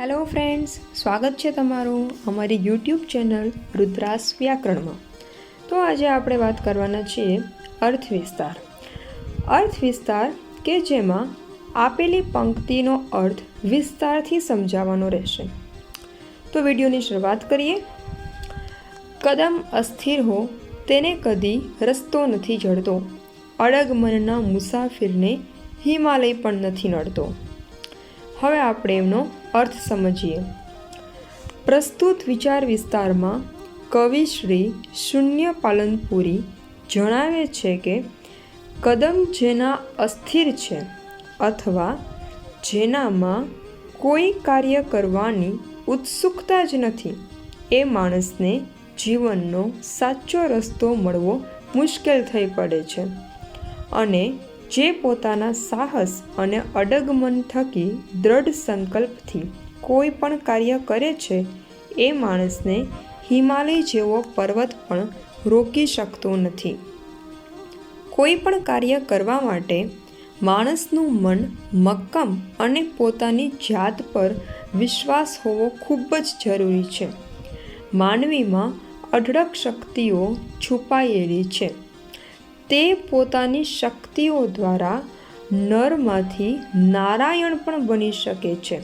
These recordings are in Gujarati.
હેલો ફ્રેન્ડ્સ, સ્વાગત છે તમારું અમારી યુટ્યુબ ચેનલ રુદ્રાસ વ્યાકરણમાં. તો આજે આપણે વાત કરવાના છીએ અર્થ વિસ્તાર. અર્થ વિસ્તાર કે જેમાં આપેલી પંક્તિનો અર્થ વિસ્તારથી સમજાવવાનો રહેશે. તો વિડીયોની શરૂઆત કરીએ. કદમ અસ્થિર હો, તેને કદી રસ્તો નથી જડતો. અડગ મનના મુસાફિરને હિમાલય પણ નથી નડતો. હવે આપણે એમનો અર્થ સમજીએ પ્રસ્તુત વિચાર વિસ્તારમાં કવિ શ્રી શૂન્ય પાલનપુરી જણાવે છે કે, કદમ જેના અસ્થિર છે અથવા જેનામાં કોઈ કાર્ય કરવાની ઉત્સુકતા જ નથી, એ માણસને જીવનનો સાચો રસ્તો મળવો મુશ્કેલ થઈ પડે છે. અને જે પોતાના સાહસ અને અડગ મન થકી દ્રઢ સંકલ્પથી કોઈ પણ કાર્ય કરે છે, એ માણસને હિમાલય જેવો પર્વત પણ રોકી શકતો નથી. કોઈ પણ કાર્ય કરવા માટે માણસનું મન મક્કમ અને પોતાની જાત પર વિશ્વાસ હોવો ખૂબ જ જરૂરી છે. માનવીમાં અઢળક શક્તિઓ છુપાયેલી છે. તે પોતાની શક્તિઓ દ્વારા નરમાંથી નારાયણ પણ બની શકે છે.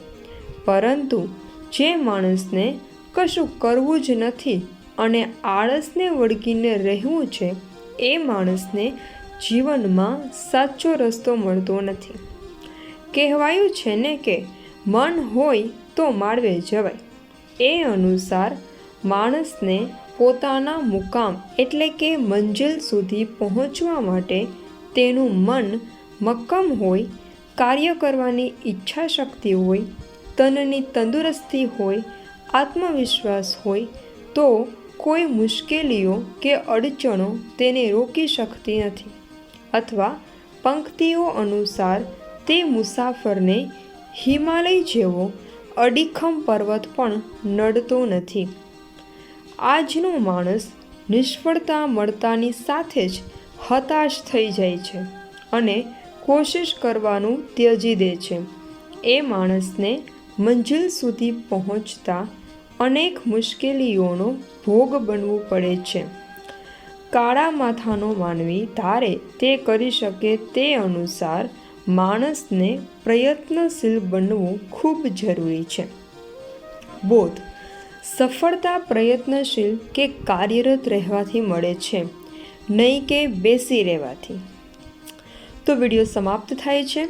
પરંતુ જે માણસને કશું કરવું જ નથી અને આળસને વળગીને રહેવું છે, એ માણસને જીવનમાં સાચો રસ્તો મળતો નથી. કહેવાયું છે ને કે મન હોય તો માળવે જવાય. એ અનુસાર માણસને પોતાના મુકામ એટલે કે મંજિલ સુધી પહોંચવા માટે તેનું મન મક્કમ હોય, કાર્ય કરવાની ઈચ્છા શક્તિ હોય, તનની તંદુરસ્તી હોય, આત્મવિશ્વાસ હોય, તો કોઈ મુશ્કેલીઓ કે અડચણો તેને રોકી શકતી નથી. અથવા પંક્તિઓ અનુસાર તે મુસાફરને હિમાલય જેવો અડીખમ પર્વત પણ નડતો નથી. આજનો માણસ નિષ્ફળતા મળતાની સાથે જ હતાશ થઈ જાય છે અને કોશિશ કરવાનું ત્યજી દે છે. એ માણસને મંજિલ સુધી પહોંચતા અનેક મુશ્કેલીઓનો ભોગ બનવું પડે છે. કાળા માથાનો માનવી ધારે તે કરી શકે તે અનુસાર માણસને પ્રયત્નશીલ બનવું ખૂબ જરૂરી છે. બોધ સફળતા પ્રયત્નશીલ કે કાર્યરત રહેવાથી મળે છે, નહીં કે બેસી રહેવાથી. તો વીડિયો સમાપ્ત થાય છે.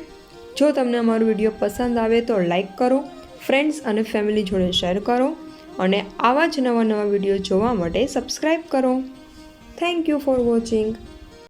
જો તમને અમારો વીડિયો પસંદ આવે તો લાઈક કરો, ફ્રેન્ડ્સ અને ફેમિલી જોડે શેર કરો અને આવા જ નવા નવા વીડિયો જોવા માટે સબસ્ક્રાઈબ કરો. Thank you for watching.